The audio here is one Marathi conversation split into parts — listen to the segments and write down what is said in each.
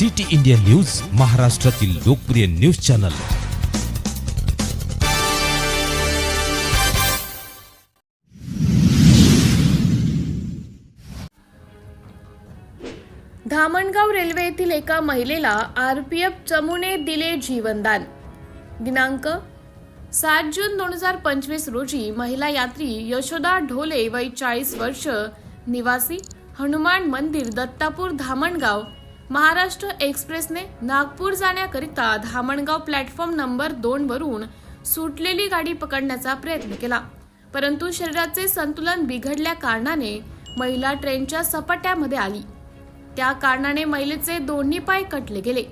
सिटी इंडिया न्यूज महाराष्ट्रातील लोकप्रिय न्यूज चॅनल. धामणगाव रेल्वे येथील एका महिलेला आरपीएफ चमूने दिले जीवनदान. दिनांक सात जून दोन हजार पंचवीस रोजी महिला यात्री यशोदा ढोले वय चाळीस वर्ष निवासी हनुमान मंदिर दत्तापूर धामणगाव महाराष्ट्र एक्सप्रेसने नागपूर जाण्याकरिता धामणगाव प्लॅटफॉर्म नंबर दोन वरून सुटलेली गाडी पकडण्याचा प्रयत्न केला. परंतु शरीराचे संतुलन बिघडल्या कारणाने महिला ट्रेनच्या सपाट्यामध्ये आली. त्या कारणाने महिलेचे दोन्ही पाय कटले गेले.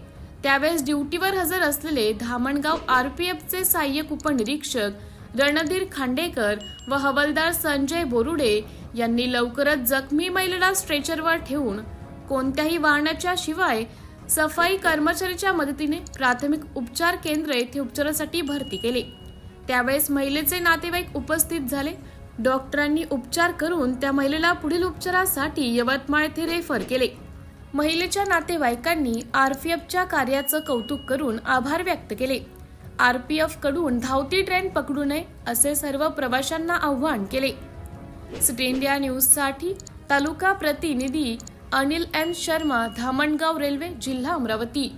त्यावेळेस ड्युटीवर हजर असलेले धामणगाव आरपीएफचे सहाय्यक उपनिरीक्षक रणधीर खांडेकर व हवालदार संजय बोरुडे यांनी लवकरच जखमी महिलेला स्ट्रेचरवर ठेवून कोणत्याही वाहनाच्या शिवाय सफाई कर्मचारीच्या मदतीने प्राथमिक उपचार केंद्र येथे उपचारासाठी भरती केले. त्यावेळेस महिलेचे नातेवाईक उपस्थित झाले. डॉक्टरांनी उपचार करून त्या महिलेला पुढील उपचारासाठी यवतमाळ येथे रेफर केले. महिलेच्या नातेवाईकांनी आरपीएफच्या कार्याचं कौतुक करून आभार व्यक्त केले. आरपीएफकडून धावती ट्रेन पकडू नये असे सर्व प्रवाशांना आव्हान केले. सिटी इंडिया न्यूजसाठी तालुका प्रतिनिधी अनिल एन शर्मा धामणगाव रेल्वे जिल्हा अमरावती.